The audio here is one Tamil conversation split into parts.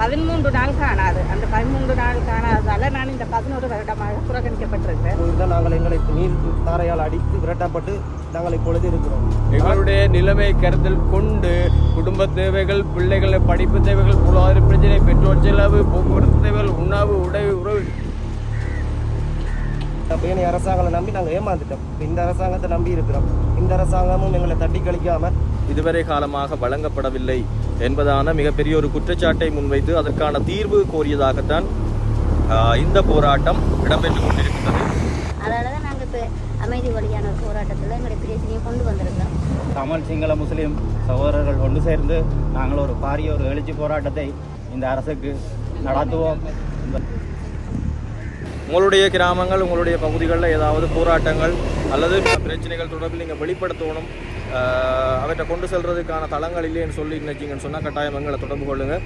பதிமூன்று நாள் காணாது. அந்த பதிமூன்று நாள் காணாததால நான் இந்த பதினோரு வருடமாக புறக்கணிக்கப்பட்டிருக்கிறேன். நாங்கள் எங்களை நீர் தாரையால் அடித்து விரட்டப்பட்டு நாங்கள் இப்பொழுது இருக்கிறோம். எங்களுடைய நிலைமை கருத்தில் கொண்டு குடும்ப தேவைகள் பிள்ளைகள் படிப்பு தேவைகள் பொருளாதார பிரச்சனை பெட்ரோல் செலவு போக்குவரத்து தேவைகள் உணவு உடை உறவு பேணி அரசாங்கத்தை நம்பி நாங்கள் ஏமாந்துட்டோம். இந்த அரசாங்கத்தை நம்பி இருக்கிறோம். இந்த அரசாங்கமும் எங்களை தட்டி கழிக்காம இதுவரை காலமாக வழங்கப்படவில்லை என்பதான மிகப்பெரிய ஒரு குற்றச்சாட்டை முன்வைத்து அதற்கான தீர்வு கோரியதாகத்தான் இந்த போராட்டம் இடம்பெற்றுக் கொண்டிருக்கின்றது. அதனால தான் நாங்கள் இப்போ அமைதி வழியான ஒரு போராட்டத்தில் எங்களுடைய பிரச்சனையை கொண்டு வந்திருக்கிறோம். தமிழ் சிங்கள முஸ்லீம் சகோதரர்கள் ஒன்று சேர்ந்து நாங்கள் ஒரு பாரிய ஒரு எழுச்சி போராட்டத்தை இந்த அரசுக்கு நடத்துவோம். உங்களுடைய கிராமங்கள் உங்களுடைய பகுதிகளில் ஏதாவது போராட்டங்கள் அல்லது பிரச்சனைகள் தொடர்பில் நீங்கள் வெளிப்படுத்தணும் அவற்றை கொண்டு செல்றதுக்கான தளங்கள் இல்லைன்னு சொல்லி நினைச்சிங்கன்னு சொன்னால் கட்டாயம் எங்களை தொடர்பு கொள்ளுங்கள்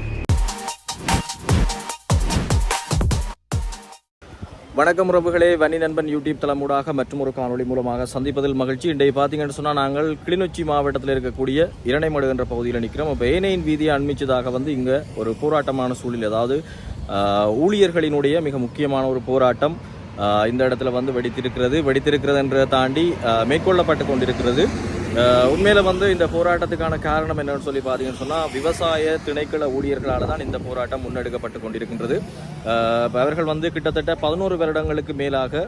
வணக்கம் உறவுகளே. வனி நண்பன் யூடியூப் தளமூடாக மற்றும் ஒரு காணொலி மூலமாக சந்திப்பதில் மகிழ்ச்சி. இன்றைய பார்த்தீங்கன்னு சொன்னால் நாங்கள் கிளிநொச்சி மாவட்டத்தில் இருக்கக்கூடிய இரணைமடு என்ற பகுதியில் நிற்கிறோம். அப்போ ஏனையின் வீதியை அண்மிச்சதாக வந்து இங்கே ஒரு போராட்டமான சூழல் அதாவது ஊழியர்களினுடைய மிக முக்கியமான ஒரு போராட்டம் இந்த இடத்துல வந்து வெடித்திருக்கிறது. வெடித்திருக்கிறது என்றதை தாண்டி மேற்கொள்ளப்பட்டு கொண்டிருக்கிறது. உண்மையில் வந்து இந்த போராட்டத்துக்கான காரணம் என்னன்னு சொல்லி பார்த்தீங்கன்னு சொன்னால் விவசாய திணைக்கள ஊழியர்களால் தான் இந்த போராட்டம் முன்னெடுக்கப்பட்டு கொண்டிருக்கின்றது. அவர்கள் வந்து கிட்டத்தட்ட பதினோரு வருடங்களுக்கு மேலாக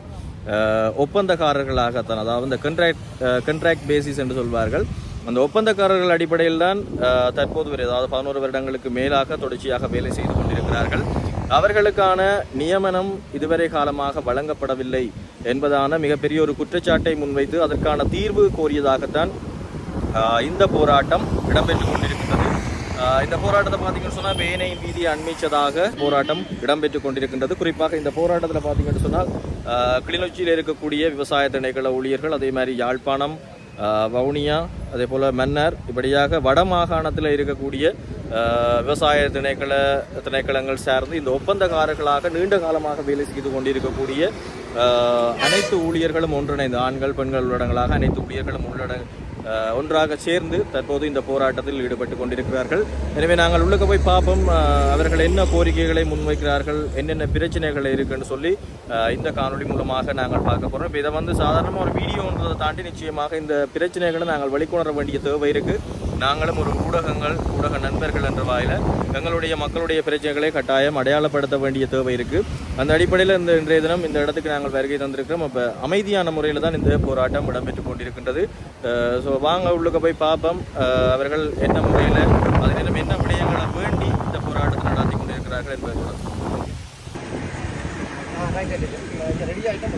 ஒப்பந்தக்காரர்களாகத்தான் அதாவது இந்த கண்ட்ராக்ட் கண்ட்ராக்ட் பேசிஸ் என்று சொல்வார்கள். அந்த ஒப்பந்தக்காரர்கள் அடிப்படையில் தான் தற்போது வரை அதாவது பதினோரு வருடங்களுக்கு மேலாக தொடர்ச்சியாக வேலை செய்து கொண்டிருக்கிறார்கள். அவர்களுக்கான நியமனம் இதுவரை காலமாக வழங்கப்படவில்லை என்பதான மிகப்பெரிய ஒரு குற்றச்சாட்டை முன்வைத்து அதற்கான தீர்வு கோரியதாகத்தான் இந்த போராட்டம் இடம்பெற்றுக் கொண்டிருக்கின்றது. இந்த போராட்டத்தை பார்த்தீங்கன்னு சொன்னால் வேனை வீதியை அண்மிச்சதாக போராட்டம் இடம்பெற்றுக் கொண்டிருக்கின்றது. குறிப்பாக இந்த போராட்டத்தில் பார்த்தீங்கன்னு சொன்னால் கிளிநொச்சியில் இருக்கக்கூடிய விவசாய திணைக்கள ஊழியர்கள் அதே மாதிரி யாழ்ப்பாணம் வவுனியா அதே போல் மன்னர் இப்படியாக வட மாகாணத்தில் இருக்கக்கூடிய விவசாய திணைக்கள திணைக்களங்கள் சார்ந்து இந்த ஒப்பந்தக்காரர்களாக நீண்ட காலமாக வேலை செய்து கொண்டிருக்கக்கூடிய அனைத்து ஊழியர்களும் ஒன்றிணைந்து ஆண்கள் பெண்கள் உள்ளடங்களாக அனைத்து ஊழியர்களும் உள்ளட ஒன்றாக சேர்ந்து தற்போது இந்த போராட்டத்தில் ஈடுபட்டு கொண்டிருக்கிறார்கள். எனவே நாங்கள் உள்ளுக்கு போய் பார்ப்போம் அவர்கள் என்ன கோரிக்கைகளை முன்வைக்கிறார்கள் என்னென்ன பிரச்சனைகள் இருக்குன்னு சொல்லி இந்த காணொளி மூலமாக நாங்கள் பார்க்க போகிறோம் இப்போ இதை வந்து சாதாரணமாக ஒரு வீடியோன்றதை தாண்டி நிச்சயமாக இந்த பிரச்சனைகளை நாங்கள் வெளிக்கொணர வேண்டிய தேவை இருக்குது நாங்களும் ஒரு ஊடகங்கள் ஊடக நண்பர்கள் என்ற வாயில் எங்களுடைய மக்களுடைய பிரச்சனைகளை கட்டாயம் அடையாளப்படுத்த வேண்டிய தேவை இருக்குது அந்த அடிப்படையில் இந்த இன்றைய தினம் இந்த இடத்துக்கு நாங்கள் வருகை தந்திருக்கிறோம். அப்போ அமைதியான முறையில் தான் இந்த போராட்டம் இடம்பெற்றுக் கொண்டிருக்கின்றது. ஸோ வாங்க உள்ளுக்க போய் பார்ப்போம் அவர்கள் என்ன முறையில் அதிலும் என்ன விடயங்களை வேண்டி இந்த போராட்டத்தை நடத்தி கொண்டிருக்கிறார்கள் என்பதை தொடர்ந்து ரெடி ஆகிட்டோம்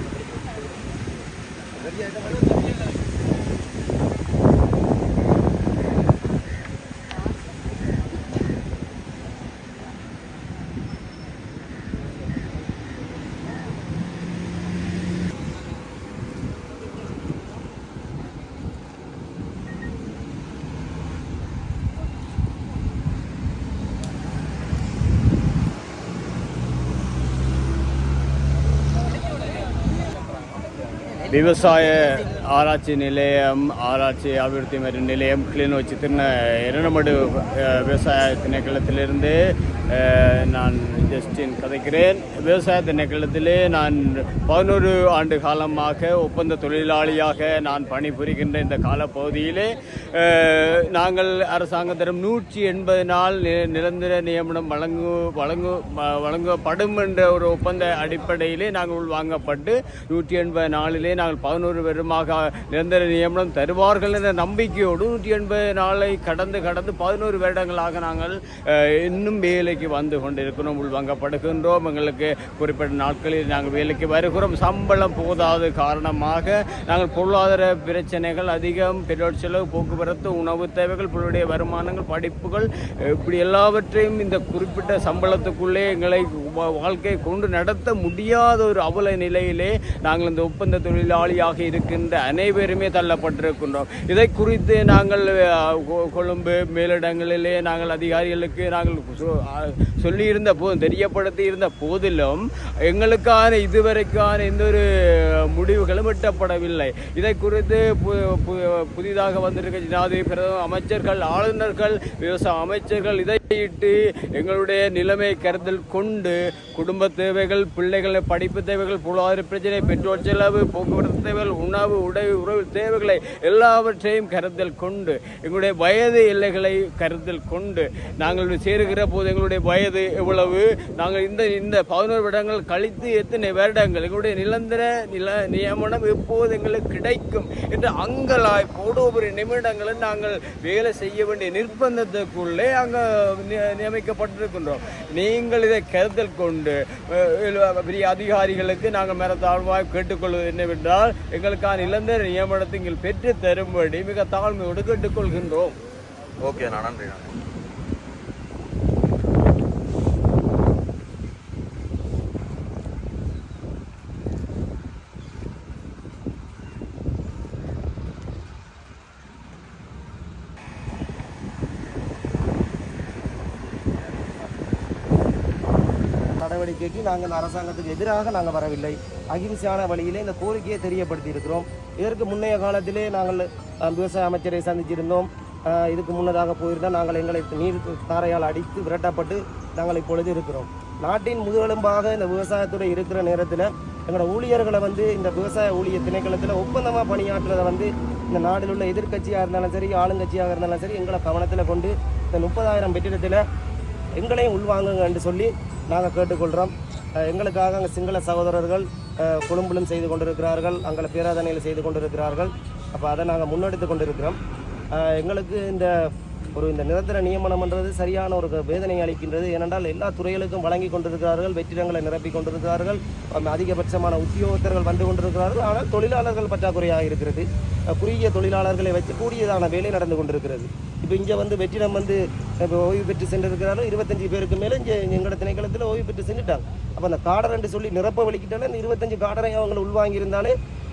ரெடி ஆகிட்டோம் விவசாய ஆராய்ச்சி நிலையம் ஆராய்ச்சி அபிவிருத்தி மற்றும் நிலையம் கிளிநொச்சி திருந இரண்டு மடு விவசாய திணைக்களத்திலிருந்து நான் ஜஸ்டின் கதைக்கிறேன். விவசாய திணைக்களத்திலே நான் பதினோரு ஆண்டு காலமாக ஒப்பந்த தொழிலாளியாக நான் பணிபுரிகின்ற இந்த காலப்பகுதியிலே நாங்கள் அரசாங்கத்திடம் நூற்றி எண்பது நாள் நிரந்தர நியமனம் வழங்கு வழங்கு வழங்கப்படும் என்ற ஒரு ஒப்பந்த அடிப்படையிலே நாங்கள் உள்வாங்கப்பட்டு நூற்றி எண்பது நாளிலே நாங்கள் பதினோரு வருடமாக நிரந்தர நியமனம் தருவார்கள் என்ற நம்பிக்கையோடு நூற்றி எண்பது நாளை கடந்து கடந்து பதினோரு வருடங்களாக நாங்கள் இன்னும் வேலை வேலைக்கு வந்து கொண்டிருக்கிறோம் உள்வாங்கப்படுகின்றோம். எங்களுக்கு குறிப்பிட்ட நாட்களில் நாங்கள் வேலைக்கு வருகிறோம். சம்பளம் போதாது காரணமாக நாங்கள் பொருளாதார பிரச்சனைகள் அதிகம் பெட்ரோல் செலவு போக்குவரத்து உணவு தேவைகள் பிள்ளைடைய வருமானங்கள் படிப்புகள் இப்படி எல்லாவற்றையும் இந்த குறிப்பிட்ட சம்பளத்துக்குள்ளே எங்களை வா- வாழ்க்கையை கொண்டு நடத்த முடியாத ஒரு அவல நிலையிலே நாங்கள் இந்த ஒப்பந்த தொழிலாளியாக இருக்கின்ற அனைவருமே தள்ளப்பட்டிருக்கின்றோம். இதை குறித்து நாங்கள் கொழும்பு மேலிடங்களிலே நாங்கள் அதிகாரிகளுக்கு நாங்கள் know சொல்லியிருந்த போதும் தெரியப்படுத்தி இருந்த போதிலும் எங்களுக்கான இதுவரைக்கான எந்த ஒரு முடிவுகளும் எட்டப்படவில்லை. இதை குறித்து பு- பு- புதிதாக வந்திருக்க ஜனாதிபதி பிரதம அமைச்சர்கள் ஆளுநர்கள் விவசாய அமைச்சர்கள் இதை இட்டு எங்களுடைய நிலைமை கருத்தில் கொண்டு குடும்ப தேவைகள் பிள்ளைகளை படிப்பு தேவைகள் பொருளாதார பிரச்சனை பெட்ரோல் செலவு போக்குவரத்து தேவைகள் உணவு உடை உறவு தேவைகளை எல்லாவற்றையும் கருத்தில் கொண்டு எங்களுடைய வயது எல்லைகளை கருத்தில் கொண்டு நாங்கள் சேருகிற போது எங்களுடைய வயது எவ்வளவு? நாங்கள் இந்த இந்த பதினோரு வருடங்கள் கழித்து எத்தனை வருடங்கள்? எங்களுடைய நிரந்தர நில நியமனம் எப்போது எங்களுக்கு கிடைக்கும்? என்று அங்கலாய்ப்போடு ஒவ்வொரு நிமிடங்களும் நாங்கள் வேலை செய்ய வேண்டிய நிர்பந்தத்துக்குள்ளே அங்கே நியமிக்கப்பட்டிருக்கின்றோம். நீங்கள் இதை கருத்தில் கொண்டு பெரிய அதிகாரிகளுக்கு நாங்கள் மேல தாழ்வாக கேட்டுக்கொள்வது என்னவென்றால் எங்களுக்கான இளந்தர நியமனத்தை நீங்கள் பெற்று தரும்படி மிக தாழ்மையோடு கேட்டுக்கொள்கின்றோம். ஓகே நான் நன்றி நன்றி நடவடிக்கைக்கு நாங்கள் இந்த அரசாங்கத்துக்கு எதிராக நாங்கள் வரவில்லை. அகிம்சையான வழியிலே இந்த கோரிக்கையை தெரியப்படுத்தி இருக்கிறோம் இதற்கு முன்னைய காலத்திலே நாங்கள் விவசாய அமைச்சரை சந்திச்சிருந்தோம். இதுக்கு முன்னதாக போயிருந்தால் நாங்கள் எங்களை நீர் தாரையால் அடித்து விரட்டப்பட்டு நாங்கள் இப்பொழுது இருக்கிறோம். நாட்டின் முதுகெலும்பாக இந்த விவசாயத்துறை இருக்கிற நேரத்தில் எங்களோட ஊழியர்களை வந்து இந்த விவசாய ஊழியர் திணைக்களத்தில் ஒப்பந்தமாக பணியாற்றுறதை வந்து இந்த நாட்டில் உள்ள எதிர்கட்சியாக இருந்தாலும் சரி ஆளுங்கட்சியாக இருந்தாலும் சரி எங்களை கவனத்தில் கொண்டு இந்த முப்பதாயிரம் வெற்றிடத்தில் எங்களையும் உள்வாங்குங்க என்று சொல்லி நாங்கள் கேட்டுக்கொள்கிறோம். எங்களுக்காக அங்கே சிங்கள சகோதரர்கள் அஹ், கொழும்பிலும் செய்து கொண்டிருக்கிறார்கள் அங்கே பேராதனையில் செய்து கொண்டிருக்கிறார்கள். அப்போ அதை நாங்கள் முன்னெடுத்து கொண்டிருக்கிறோம். எங்களுக்கு இந்த ஒரு இந்த நிரந்தர நியமனம்ன்றது சரியான ஒரு வேதனை அளிக்கின்றது. ஏனென்றால் எல்லா துறைகளுக்கும் வழங்கி கொண்டிருக்கிறார்கள் வெற்றிடங்களை நிரப்பி கொண்டிருக்கிறார்கள். அதிகபட்சமான உத்தியோகத்தர்கள் வந்து கொண்டிருக்கிறார்கள். ஆனால் தொழிலாளர்கள் பற்றாக்குறையாக இருக்கிறது குறுகிய தொழிலாளர்களை வச்சு கூடியதான வேலை நடந்து கொண்டிருக்கிறது. இப்போ இங்கே வந்து வெற்றிடம் வந்து இப்போ ஓய்வு பெற்று சென்றிருக்கிறார்கள். இருபத்தஞ்சு பேருக்கு மேலே இங்கே எங்களோட திணைக்களத்தில் ஓய்வு பெற்று செஞ்சுட்டாங்க அப்போ அந்த காடர் என்று சொல்லி நிரப்ப வலிக்கிட்டாலே அந்த இருபத்தஞ்சு காடரை அவங்களை உள்வாங்கியிருந்தாலே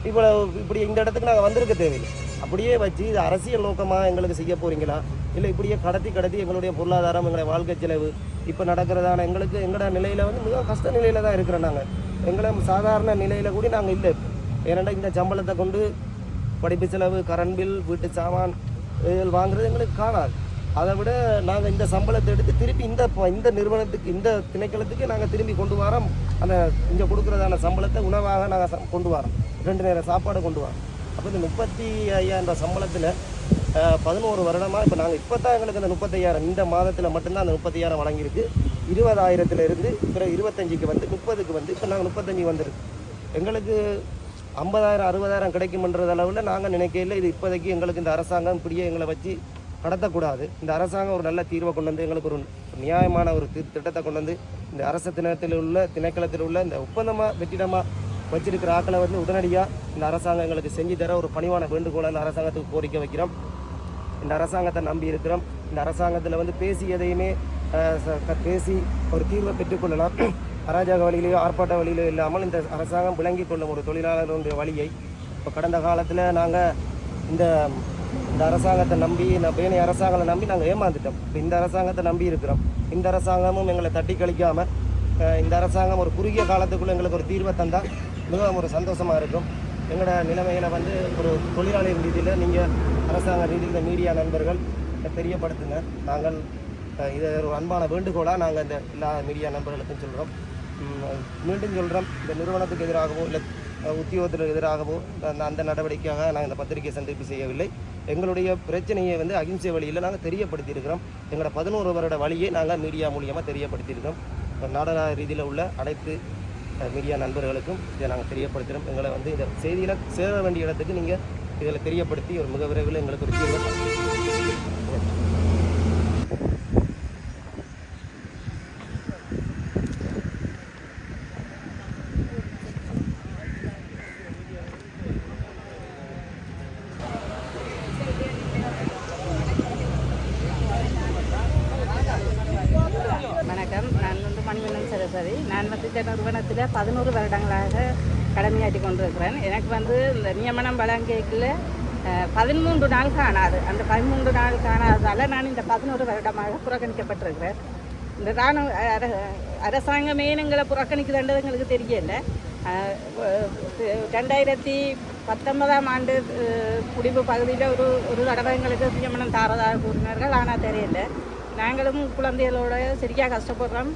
இப்போ இப்படி இந்த இடத்துக்கு நாங்கள் வந்திருக்க தேவையில்லை. அப்படியே வச்சு இது அரசியல் நோக்கமாக எங்களுக்கு செய்ய போகிறீங்களா இல்லை இப்படியே கடத்தி கடத்தி எங்களுடைய பொருளாதாரம் எங்களுடைய வாழ்க்கை செலவு இப்போ நடக்கிறதான எங்களுக்கு எங்களோட நிலையில் வந்து மிக கஷ்ட நிலையில் தான் இருக்கிறோம் நாங்கள் எங்களை சாதாரண நிலையில் கூட நாங்கள் இல்லை. ஏன்னா இந்த சம்பளத்தை கொண்டு படிப்பு செலவு கரண்ட் பில் வீட்டு சாமான் இதில் வாங்குறது எங்களுக்கு காணாது. அதை விட நாங்கள் இந்த சம்பளத்தை எடுத்து திருப்பி இந்த இந்த நிறுவனத்துக்கு இந்த திணைக்களத்துக்கு நாங்கள் திரும்பி கொண்டு வரோம். அந்த இங்கே கொடுக்குறதான சம்பளத்தை உணவாக நாங்கள் கொண்டு வரோம். ரெண்டு நேரம் சாப்பாடு கொண்டு வரோம். அப்போ இந்த முப்பத்தி ஐயாயிரம் சம்பளத்தில் பதினோரு வருடமாக இப்போ நாங்கள் இப்போ தான் எங்களுக்கு அந்த முப்பத்தையாயிரம் இந்த மாதத்தில் மட்டும்தான் அந்த முப்பத்தையாயிரம் வழங்கியிருக்கு. இருபதாயிரத்துலேருந்து பிற பிறகு வந்து முப்பதுக்கு வந்து இப்போ நாங்கள் முப்பத்தஞ்சு வந்துருக்கு. எங்களுக்கு ஐம்பதாயிரம் அறுபதாயிரம் கிடைக்கும்ன்றது அளவில் நாங்கள் நினைக்கையில் இது இப்போதைக்கு எங்களுக்கு இந்த அரசாங்கம் இப்படியே எங்களை வச்சு கடத்தக்கூடாது இந்த அரசாங்கம் ஒரு நல்ல தீர்வை கொண்டு வந்து எங்களுக்கு ஒரு நியாயமான ஒரு தி- திட்டத்தை கொண்டு வந்து இந்த அரசு தினத்தில் உள்ள திணைக்களத்தில் உள்ள இந்த ஒப்பந்தமாக வெற்றிடமாக வச்சிருக்கிற ஆக்களை வந்து உடனடியாக இந்த அரசாங்கம் எங்களுக்கு செஞ்சு தர ஒரு பணிவான வேண்டுகோளை இந்த அரசாங்கத்துக்கு கோரிக்கை வைக்கிறோம். இந்த அரசாங்கத்தை நம்பி இருக்கிறோம். இந்த அரசாங்கத்தில் வந்து பேசி எதையுமே ச- பேசி ஒரு தீர்வை பெற்றுக்கொள்ளலாம் அராஜக வழியிலேயோ ஆர்ப்பாட்ட வழியிலோ இல்லாமல் இந்த அரசாங்கம் விளங்கி கொள்ளும் ஒரு தொழிலாளர்களுடைய வழியை இப்போ கடந்த காலத்தில் நாங்கள் இந்த இந்த அரசாங்கத்தை நம்பி நான் பேணி அரசாங்கத்தை நம்பி நாங்கள் ஏமாந்துட்டோம். இப்போ இந்த அரசாங்கத்தை நம்பி இருக்கிறோம். இந்த அரசாங்கமும் எங்களை தட்டி கழிக்காமல் இந்த அரசாங்கம் ஒரு குறுகிய காலத்துக்குள்ளே எங்களுக்கு ஒரு தீர்வை தந்தால் மிகவும் ஒரு சந்தோஷமாக இருக்கும். எங்களோட நிலைமையில் வந்து ஒரு தொழிலாளி ரீதியில் நீங்கள் அரசாங்க ரீதியில் மீடியா நண்பர்கள் தெரியப்படுத்துங்க. நாங்கள் இதை ஒரு அன்பான வேண்டுகோளாக நாங்கள் இந்த எல்லா மீடியா நண்பர்களுக்கும் சொல்கிறோம் மீண்டும் சொல்கிறோம் இந்த நிறுவனத்துக்கு எதிராகவோ இல்லை உத்தியோகத்திற்கு எதிராகவோ அந்த அந்த நடவடிக்கையாக நாங்கள் இந்த பத்திரிகை சந்திப்பு செய்யவில்லை. எங்களுடைய பிரச்சனையை வந்து அகிம்சை வழியில் நாங்கள் தெரியப்படுத்தியிருக்கிறோம். எங்களோட பதினோரு வருட வழியை நாங்கள் மீடியா மூலியமாக தெரியப்படுத்தியிருக்கிறோம். நாடக ரீதியில் உள்ள அனைத்து மீடியா நண்பர்களுக்கும் இதை நாங்கள் தெரியப்படுத்துகிறோம் எங்களை வந்து இந்த செய்தியில் சேர வேண்டிய இடத்துக்கு நீங்கள் இதில் தெரியப்படுத்தி ஒரு மிக விரைவில் எங்களுக்கு ஒரு தீர்வு தாங்க. வணக்கம் நான் வந்து மணிவண்ணன் சரஸ்வதி நான் வந்து இந்த பதினோரு வருடங்களாக கடமையாற்றி கொண்டிருக்கிறேன். எனக்கு வந்து இந்த நியமனம் வழங்கியதில் பதிமூன்று நாள் காணாது. அந்த பதிமூன்று நாள் காணாததால் நான் இந்த பதினோரு வருடமாக புறக்கணிக்கப்பட்டிருக்கிறேன். இந்த ராணுவ அர- அரசாங்கமே எங்களை புறக்கணிக்குதுன்றது எங்களுக்கு தெரியல. ரெண்டாயிரத்தி பத்தொன்பதாம் ஆண்டு குடிப்பு பகுதியில் ஒரு ஒரு தடவை எங்களுக்கு நியமனம் தாரதாக கூறினார்கள். ஆனால் தெரியல. நாங்களும் குழந்தைகளோட சரியாக கஷ்டப்படுறோம்.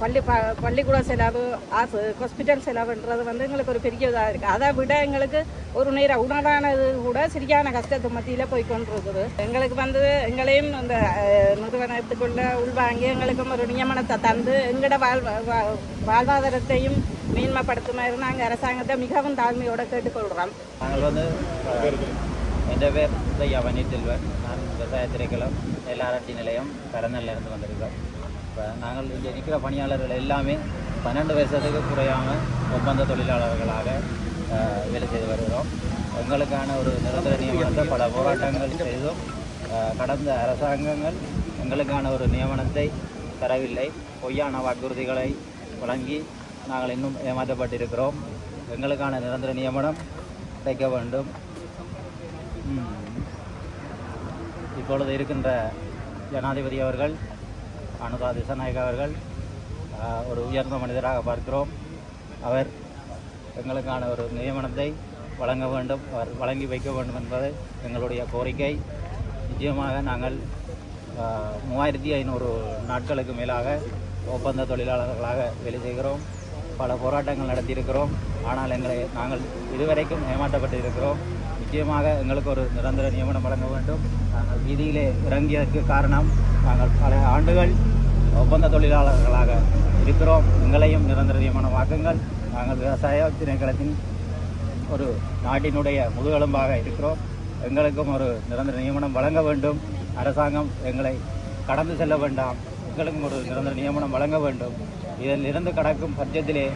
பள்ளி ப பள்ளிக்கூட செலவு ஆசு ஹாஸ்பிட்டல் செலவுன்றது வந்து எங்களுக்கு ஒரு பெரிய இதாக இருக்குது அதை விட எங்களுக்கு ஒரு நேர உணவானது கூட சரியான கஷ்டத்து மத்தியில் போய் கொண்டிருக்குது எங்களுக்கு வந்து எங்களையும் அந்த அஹ், நிறுவனத்துக்குள்ள உள்வாங்கி எங்களுக்கும் ஒரு நியமனத்தை தந்து எங்களோட வாழ்வா வாழ்வாதாரத்தையும் மேன்மைப்படுத்துமாறு நாங்கள் அரசாங்கத்தை மிகவும் தாழ்மையோடு கேட்டுக்கொள்கிறோம் நாங்கள் வந்து என் பேர் உதயா பன்னீர்செல்வன் நான் விவசாய திரைக்களம் எல்ஆர்டி நிலையம் கரந்தல்ல வந்திருக்கிறோம் வந்திருக்கோம் இப்போ நாங்கள் இங்கே நிற்கிற பணியாளர்கள் எல்லாமே பன்னெண்டு வருஷத்துக்கு குறையாமல் ஒப்பந்த தொழிலாளர்களாக வேலை செய்து வருகிறோம். எங்களுக்கான ஒரு நிரந்தர நியமனத்தை பல போராட்டங்கள் செய்தும். கடந்த அரசாங்கங்கள் எங்களுக்கான ஒரு நியமனத்தை தரவில்லை. பொய்யான வாக்குறுதிகளை வழங்கி நாங்கள் இன்னும் ஏமாற்றப்பட்டிருக்கிறோம். எங்களுக்கான நிரந்தர நியமனம் கிடைக்க வேண்டும். இப்பொழுது இருக்கின்ற ஜனாதிபதி அவர்கள் அனுதா திசநாயக் அவர்கள் ஒரு உயர்ந்த மனிதராக பார்க்கிறோம். அவர் எங்களுக்கான ஒரு நியமனத்தை வழங்க வேண்டும் அவர் வழங்கி வைக்க வேண்டும் என்பது எங்களுடைய கோரிக்கை. நிச்சயமாக நாங்கள் மூவாயிரத்தி ஐநூறு நாட்களுக்கு மேலாக ஒப்பந்த தொழிலாளர்களாக வேலை செய்கிறோம். பல போராட்டங்கள் நடத்தியிருக்கிறோம். ஆனால் எங்களை நாங்கள் இதுவரைக்கும் ஏமாற்றப்பட்டு இருக்கிறோம் நிச்சயமாக எங்களுக்கு ஒரு நிரந்தர நியமனம் வழங்க வேண்டும். நாங்கள் வீதியிலே இறங்கியதற்கு காரணம் நாங்கள் பல ஆண்டுகள் ஒப்பந்த தொழிலாளர்களாக இருக்கிறோம். எங்களையும் நிரந்தர வாக்குங்கள். நாங்கள் விவசாய திணைக்களத்தின் ஒரு நாட்டினுடைய முதுகெலும்பாக இருக்கிறோம். எங்களுக்கும் ஒரு நிரந்தர நியமனம் வழங்க வேண்டும். அரசாங்கம் எங்களை கடந்து செல்ல வேண்டாம். எங்களுக்கும் ஒரு நிரந்தர நியமனம் வழங்க வேண்டும். இதில் இருந்து கடக்கும் பட்சத்திலே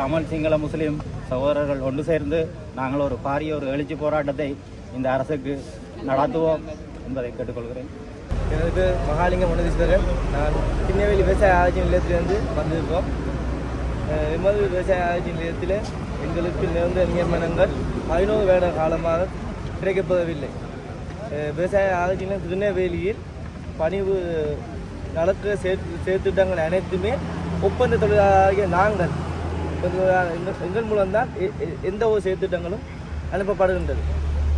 தமிழ் சிங்கள முஸ்லீம் சகோதரர்கள் ஒன்று சேர்ந்து நாங்கள் ஒரு பாரிய ஒரு எழுச்சி போராட்டத்தை இந்த அரசுக்கு நடத்துவோம் என்பதை கேட்டுக்கொள்கிறேன். எனது பேர் மகாலிங்கம் மனதீஸ்வரன் நான் திருநெல்வேலி விவசாய ஆராய்ச்சி நிலையத்திலிருந்து வந்திருக்கோம். விமது விவசாய ஆராய்ச்சி நிலையத்தில் எங்களுக்கு நிரந்தர நியமனங்கள் ஐநூறு வருட காலமாக கிடைக்கப்படவில்லை விவசாய ஆராய்ச்சி நிலையம் திருநெல்வேலியில் பணிவு நடக்க சேர்த்து சேர்த்திட்டங்கள் அனைத்துமே ஒப்பந்த தொழிலாளராகிய நாங்கள் எங்கள் எங்கள் மூலம்தான் எ- எந்த ஒரு சேர்த்திட்டங்களும் அனுப்பப்படுகின்றது.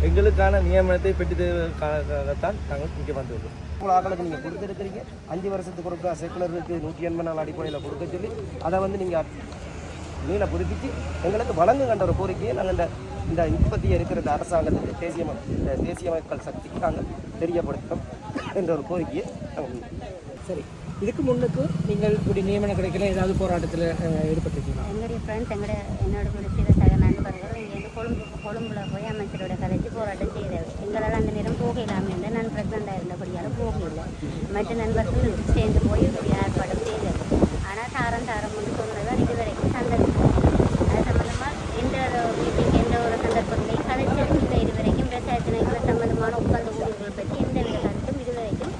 எங்களுக்கான நியமனத்தை பெற்று தருவதற்காகத்தான் நாங்கள் இங்கே வந்துள்ளோம் ஆக்களுக்கு நீங்கள் கொடுத்துருக்கிறீங்க. அஞ்சு வருஷத்துக்கு ஒருக்கா செக்குலருக்கு நூற்றி எண்பது நாள் அடிப்படையில் கொடுக்க சொல்லி அதை வந்து நீங்கள் மீனை புதுப்பித்து எங்களுக்கு வழங்குகின்ற ஒரு கோரிக்கையை நாங்கள் இந்த இந்த இப்பத்திய இருக்கிற இந்த அரசாங்கத்துக்கு தேசிய தேசிய மக்கள் சக்திக்கு நாங்கள் தெரியப்படுத்துகிறோம் என்ற ஒரு கோரிக்கையை நாங்கள் சரி. இதுக்கு முன்னுக்கு நீங்கள் இப்படி நியமனம் கிடைக்கல ஏதாவது போராட்டத்தில் ஈடுபட்டிருக்கீங்களா? எங்களுடைய ஃப்ரெண்ட்ஸ் எங்களோட என்னோட பிடிச்ச சக நண்பர்கள் இங்கேருந்து கொழும்பு கொழும்புல போய் அமைச்சரோட கதைச்சு போராட்டம் செய்கிறார் எங்களால் அந்த நேரம் போக இல்லாமல் இருந்தேன் நான் ப்ரெக்னெண்ட்டாக இருந்தபடியால் போக இல்லை மற்ற நண்பர்கள் சேர்ந்து போய் இப்படி ஏற்பாடு செய்தது ஆனால் தாரம் தாரம் வந்து சொன்னது இது வரைக்கும் சந்தர்ப்பம் அது சம்மந்தமாக எந்த ஒரு மீட்டிங் எந்த ஒரு சந்தர்ப்பங்களையும் கதைச்சதும் இல்லை இது வரைக்கும் விவசாயத்தினங்களை சம்மந்தமான ஒப்பந்த ஊழியர்கள் பற்றி எந்த வித கருத்தும் இது வரைக்கும்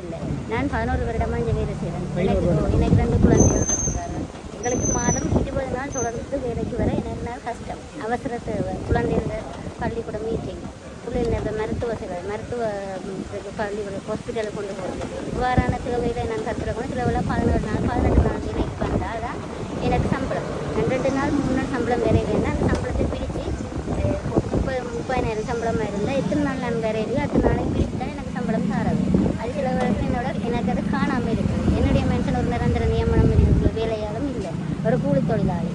இல்லை நான் பதினோரு வருடமா இங்கே வேலை செய்கிறேன் எனக்கு எனக்கு ரெண்டு குழந்தைகள் இருக்கிறார்கள் எங்களுக்கு மாதம் இருபது நாள் தொடர்ந்து வேலைக்கு வர எனக்கு நாள் கஷ்டம்? அவசர தேவை குழந்தைகள் பள்ளிக்கூட மீட்டிங் பிள்ளைங்க மருத்துவ சேவை மருத்துவ பள்ளிக்கூட ஹாஸ்பிட்டலுக்கு கொண்டு போகிறது இவ்வாறான தேவைகளை நான் கற்றுருக்கணும் சிலவில் பதினோரு நாள் பதினெட்டு நாள் வேலைக்கு வந்தால் தான் எனக்கு சம்பளம். ரெண்டு ரெண்டு நாள் மூணு நாள் சம்பளம் வேலையிலேருந்து அந்த சம்பளத்தை பிரித்து முப்பது முப்பதாயிரம் சம்பளமாக இருந்தால் எத்தனை நாள் நான் வேற இருக்கோ அத்தனை நாளைக்கு பிரித்து தான் எனக்கு சம்பளம் தரது அது சில வரைக்கும் என்னோட எனக்கு அது காணாமல் இருக்குது என்னுடைய மனுஷன் ஒரு நிரந்தர நியமனம் இருக்கிற வேலையாலும் இல்லை ஒரு கூலி தொழிலாளி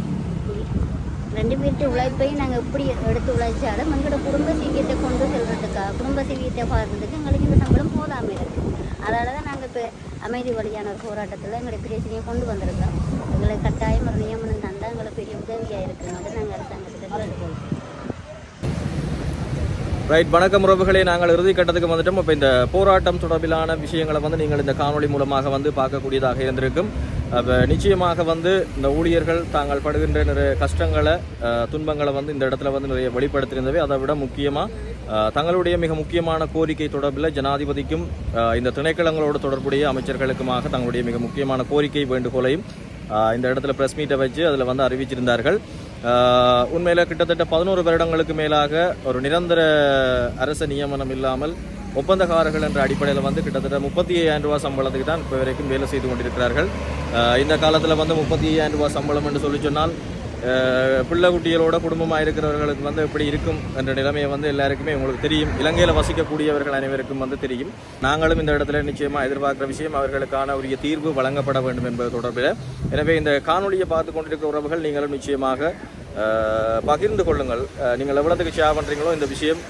ரெண்டு பேர்த்து உழைப்பையும் நாங்கள் எப்படி எடுத்து உழைச்சாலும் எங்களோட குடும்ப சீக்கியத்தை கொண்டு செல்றதுக்காக குடும்ப சீக்கியத்தை பார்க்கறதுக்கு எங்களுக்கு இந்த சம்பளம் போதாமல் இருக்குது அதனால தான் நாங்கள் இப்போ நீதி வழியான ஒரு போராட்டத்தில் எங்களுடைய பிரச்சனையை கொண்டு வந்திருக்கோம் எங்களுக்கு கட்டாயம் ஒரு நியமனம் தந்தால் எங்களுக்கு பெரிய உதவியாக இருக்குன்னு நாங்கள் அரசாங்கத்துக்கு ரைட் வணக்கம் உறவுகளே. நாங்கள் இறுதி கட்டத்துக்கு வந்துட்டோம். இப்போ இந்த போராட்டம் தொடர்பிலான விஷயங்களை வந்து நீங்கள் இந்த காணொலி மூலமாக வந்து பார்க்கக்கூடியதாக இருந்திருக்கும். அப்போ நிச்சயமாக வந்து இந்த ஊழியர்கள் தாங்கள் படுகின்ற நிறைய கஷ்டங்களை துன்பங்களை வந்து இந்த இடத்துல வந்து நிறைய வெளிப்படுத்தியிருந்தவை. அதை விட முக்கியமாக தங்களுடைய மிக முக்கியமான கோரிக்கை தொடர்பில் ஜனாதிபதிக்கும் இந்த திணைக்களங்களோடு தொடர்புடைய அமைச்சர்களுக்குமாக தங்களுடைய மிக முக்கியமான கோரிக்கை வேண்டுகோளையும் இந்த இடத்துல ப்ரெஸ் மீட்டை வச்சு அதில் வந்து அறிவிச்சிருந்தார்கள். உண்மையில் கிட்டத்தட்ட பதினோரு வருடங்களுக்கு மேலாக ஒரு நிரந்தர அரச நியமனம் இல்லாமல் ஒப்பந்தக்காரர்கள் என்ற அடிப்படையில் வந்து கிட்டத்தட்ட முப்பத்தி ஐயாயிரம் ரூபாய் சம்பளத்துக்கு தான் இப்போ வரைக்கும் வேலை செய்து கொண்டிருக்கிறார்கள். இந்த காலத்தில் வந்து முப்பத்தி ஐயாயிரம் ரூபாய் சம்பளம் என்று சொல்லி சொன்னால் பிள்ளை குட்டிகளோட குடும்பமாக இருக்கிறவர்களுக்கு வந்து எப்படி இருக்கும் என்ற நிலைமையை வந்து எல்லாருக்குமே உங்களுக்கு தெரியும். இலங்கையில் வசிக்கக்கூடியவர்கள் அனைவருக்கும் வந்து தெரியும். நாங்களும் இந்த இடத்துல நிச்சயமாக எதிர்பார்க்குற விஷயம் அவர்களுக்கான உரிய தீர்வு வழங்கப்பட வேண்டும் என்பது தொடர்பில். எனவே இந்த காணொலியை பார்த்து கொண்டிருக்கிற உறவுகள் நீங்களும் நிச்சயமாக பகிர்ந்து கொள்ளுங்கள். நீங்கள் எவ்வளோத்துக்கு ஷேர் பண்ணுறீங்களோ இந்த விஷயம்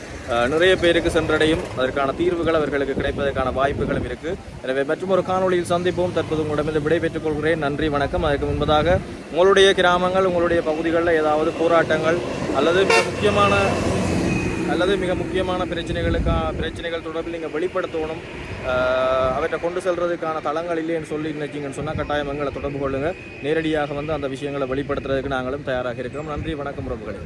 நிறைய பேருக்கு சென்றடையும். அதற்கான தீர்வுகள் அவர்களுக்கு கிடைப்பதற்கான வாய்ப்புகளும் இருக்கு. எனவே மற்றும் ஒரு காணொளியில் சந்திப்போம். தற்போது உங்களிடமிருந்து விடைபெற்றுக் கொள்கிறேன். நன்றி வணக்கம். அதற்கு முன்பதாக உங்களுடைய கிராமங்கள் உங்களுடைய பகுதிகளில் ஏதாவது போராட்டங்கள் அல்லது மிக முக்கியமான அல்லது மிக முக்கியமான பிரச்சனைகளுக்கா பிரச்சனைகள் தொடர்பில் நீங்கள் வெளிப்படுத்தணும். அவற்றை கொண்டு செல்றதுக்கான தளங்கள் இல்லைன்னு சொல்லி நினைச்சிங்கன்னு சொன்னால் கட்டாயம் எங்களை தொடர்பு கொள்ளுங்கள் நேரடியாக வந்து அந்த விஷயங்களை வெளிப்படுத்துறதுக்கு நாங்களும் தயாராக இருக்கிறோம். நன்றி வணக்கம் உறவுகளே.